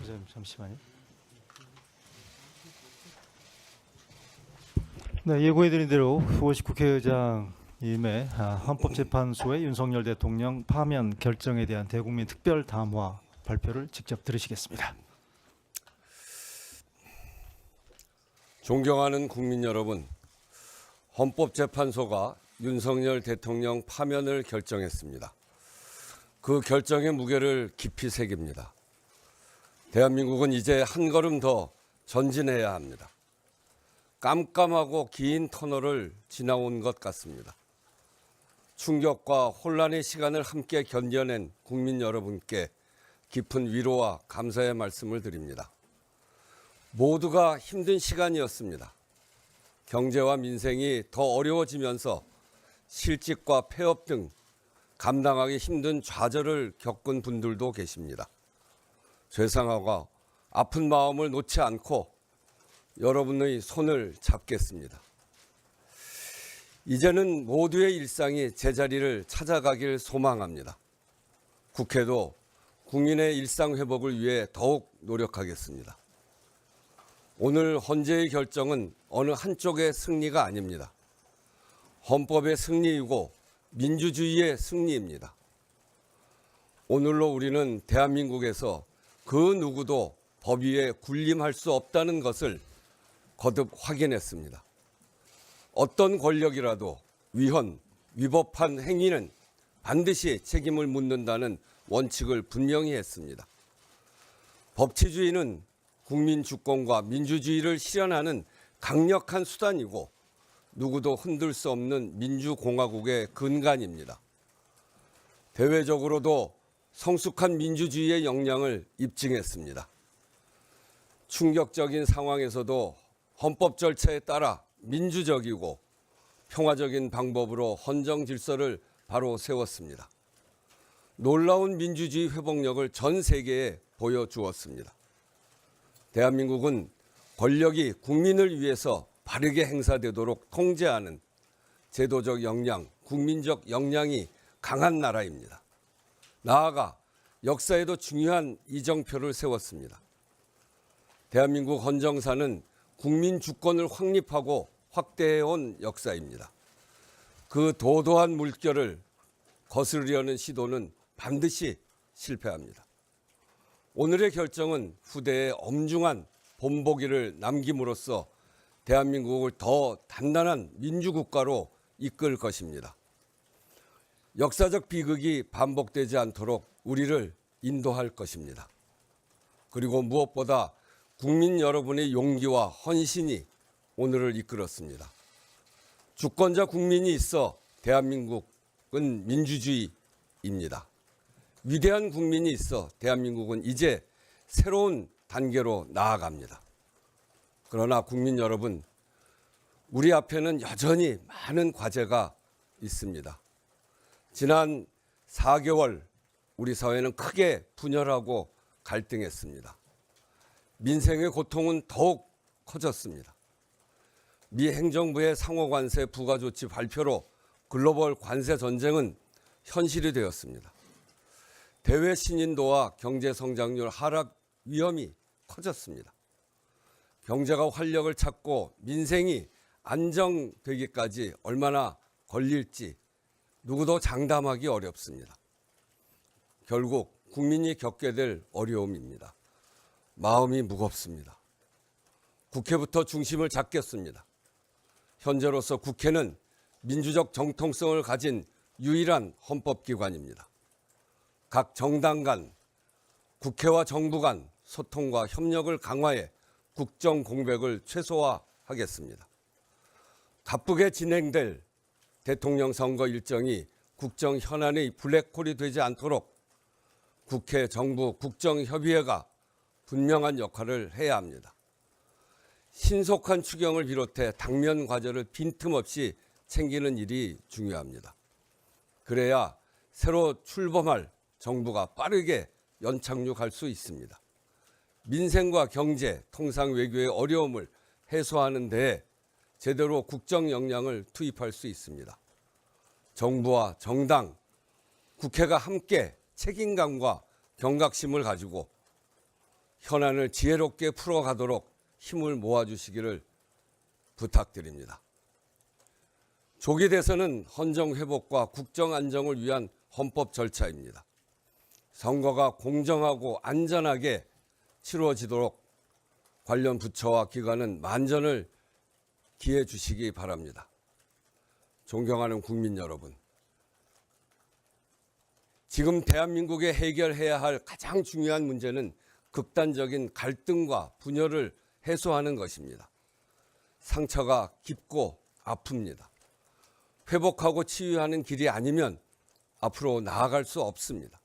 선생님 잠시만요. 네, 예고해드린 대로 후보식 국회의장임의 아, 헌법재판소의 윤석열 대통령 파면 결정에 대한 대국민 특별 담화 발표를 직접 들으시겠습니다. 존경하는 국민 여러분, 헌법재판소가 윤석열 대통령 파면을 결정했습니다. 그 결정의 무게를 깊이 새깁니다. 대한민국은 이제 한 걸음 더 전진해야 합니다. 깜깜하고 긴 터널을 지나온 것 같습니다. 충격과 혼란의 시간을 함께 견뎌낸 국민 여러분께 깊은 위로와 감사의 말씀을 드립니다. 모두가 힘든 시간이었습니다. 경제와 민생이 더 어려워지면서 실직과 폐업 등 감당하기 힘든 좌절을 겪은 분들도 계십니다. 죄송하고 아픈 마음을 놓지 않고 여러분의 손을 잡겠습니다. 이제는 모두의 일상이 제자리를 찾아가길 소망합니다. 국회도 국민의 일상 회복을 위해 더욱 노력하겠습니다. 오늘 헌재의 결정은 어느 한쪽의 승리가 아닙니다. 헌법의 승리이고 민주주의의 승리입니다. 오늘로 우리는 대한민국에서 그 누구도 법 위에 군림할 수 없다는 것을 거듭 확인했습니다. 어떤 권력이라도 위헌, 위법한 행위는 반드시 책임을 묻는다는 원칙을 분명히 했습니다. 법치주의는 국민 주권과 민주주의를 실현하는 강력한 수단이고 누구도 흔들 수 없는 민주공화국의 근간입니다. 대외적으로도 성숙한 민주주의의 역량을 입증했습니다. 충격적인 상황에서도 헌법 절차에 따라 민주적이고 평화적인 방법으로 헌정 질서를 바로 세웠습니다. 놀라운 민주주의 회복력을 전 세계에 보여주었습니다. 대한민국은 권력이 국민을 위해서 바르게 행사되도록 통제하는 제도적 역량, 국민적 역량이 강한 나라입니다. 나아가 역사에도 중요한 이정표를 세웠습니다. 대한민국 헌정사는 국민 주권을 확립하고 확대해온 역사입니다. 그 도도한 물결을 거스르려는 시도는 반드시 실패합니다. 오늘의 결정은 후대에 엄중한 본보기를 남김으로써 대한민국을 더 단단한 민주국가로 이끌 것입니다. 역사적 비극이 반복되지 않도록 우리를 인도할 것입니다. 그리고 무엇보다 국민 여러분의 용기와 헌신이 오늘을 이끌었습니다. 주권자 국민이 있어 대한민국은 민주주의입니다. 위대한 국민이 있어 대한민국은 이제 새로운 단계로 나아갑니다. 그러나 국민 여러분, 우리 앞에는 여전히 많은 과제가 있습니다. 지난 4개월 우리 사회는 크게 분열하고 갈등했습니다. 민생의 고통은 더욱 커졌습니다. 미 행정부의 상호 관세 부가 조치 발표로 글로벌 관세 전쟁은 현실이 되었습니다. 대외 신인도와 경제 성장률 하락 위험이 커졌습니다. 경제가 활력을 찾고 민생이 안정되기까지 얼마나 걸릴지 누구도 장담하기 어렵습니다. 결국 국민이 겪게 될 어려움입니다. 마음이 무겁습니다. 국회부터 중심을 잡겠습니다. 현재로서 국회는 민주적 정통성을 가진 유일한 헌법기관입니다. 각 정당 간, 국회와 정부 간 소통과 협력을 강화해 국정 공백을 최소화하겠습니다. 바쁘게 진행될 대통령 선거 일정이 국정 현안의 블랙홀이 되지 않도록 국회, 정부, 국정협의회가 분명한 역할을 해야 합니다. 신속한 추경을 비롯해 당면 과제를 빈틈없이 챙기는 일이 중요합니다. 그래야 새로 출범할 정부가 빠르게 연착륙할 수 있습니다. 민생과 경제, 통상 외교의 어려움을 해소하는 데 제대로 국정 역량을 투입할 수 있습니다. 정부와 정당, 국회가 함께 책임감과 경각심을 가지고 현안을 지혜롭게 풀어가도록 힘을 모아주시기를 부탁드립니다. 조기 대선은 헌정 회복과 국정 안정을 위한 헌법 절차입니다. 선거가 공정하고 안전하게 치루어지도록 관련 부처와 기관은 만전을 기해 주시기 바랍니다. 존경하는 국민 여러분. 지금 대한민국에 해결해야 할 가장 중요한 문제는 극단적인 갈등과 분열을 해소하는 것입니다. 상처가 깊고 아픕니다. 회복하고 치유하는 길이 아니면 앞으로 나아갈 수 없습니다.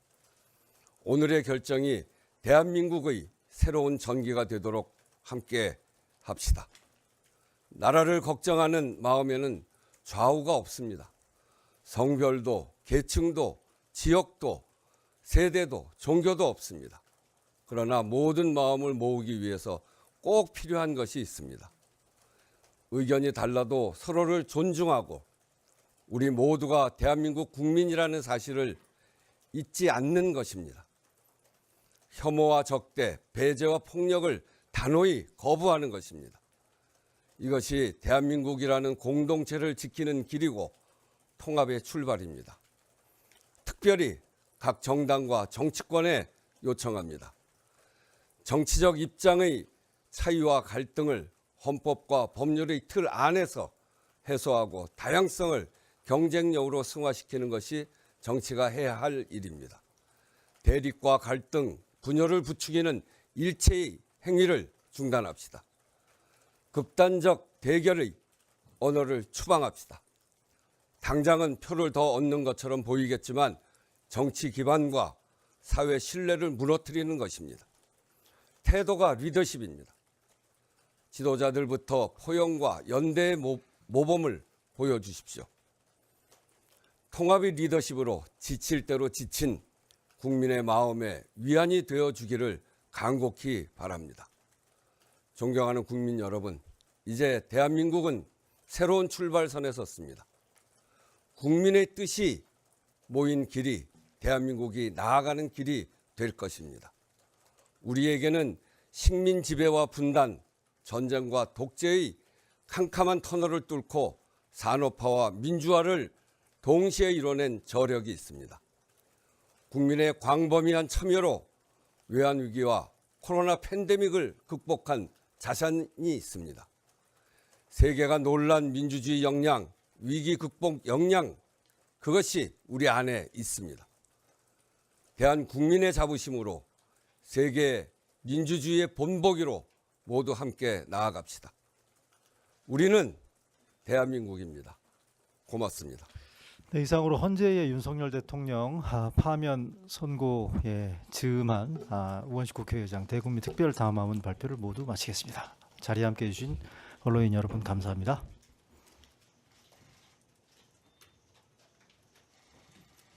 오늘의 결정이 대한민국의 새로운 전기가 되도록 함께 합시다. 나라를 걱정하는 마음에는 좌우가 없습니다. 성별도, 계층도, 지역도, 세대도, 종교도 없습니다. 그러나 모든 마음을 모으기 위해서 꼭 필요한 것이 있습니다. 의견이 달라도 서로를 존중하고 우리 모두가 대한민국 국민이라는 사실을 잊지 않는 것입니다. 혐오와 적대, 배제와 폭력을 단호히 거부하는 것입니다. 이것이 대한민국이라는 공동체를 지키는 길이고 통합의 출발입니다. 특별히 각 정당과 정치권에 요청합니다. 정치적 입장의 차이와 갈등을 헌법과 법률의 틀 안에서 해소하고 다양성을 경쟁력으로 승화시키는 것이 정치가 해야 할 일입니다. 대립과 갈등, 분열을 부추기는 일체의 행위를 중단합시다. 극단적 대결의 언어를 추방합시다. 당장은 표를 더 얻는 것처럼 보이겠지만 정치 기반과 사회 신뢰를 무너뜨리는 것입니다. 태도가 리더십입니다. 지도자들부터 포용과 연대의 모, 모범을 보여주십시오. 통합의 리더십으로 지칠 대로 지친 국민의 마음에 위안이 되어 주기를 간곡히 바랍니다. 존경하는 국민 여러분, 이제 대한민국은 새로운 출발선에 섰습니다. 국민의 뜻이 모인 길이 대한민국이 나아가는 길이 될 것입니다. 우리에게는 식민 지배와 분단, 전쟁과 독재의 캄캄한 터널을 뚫고 산업화와 민주화를 동시에 이뤄낸 저력이 있습니다. 국민의 광범위한 참여로 외환 위기와 코로나 팬데믹을 극복한 자산이 있습니다. 세계가 놀란 민주주의 역량, 위기 극복 역량, 그것이 우리 안에 있습니다. 대한 국민의 자부심으로 세계 민주주의의 본보기로 모두 함께 나아갑시다. 우리는 대한민국입니다. 고맙습니다. 네, 이상으로 헌재의 윤석열 대통령 아, 파면 선고에 즈음한 아, 우원식 국회의장 대국민 특별 담화문 발표를 모두 마치겠습니다. 자리에 함께해 주신 언론인 여러분 감사합니다.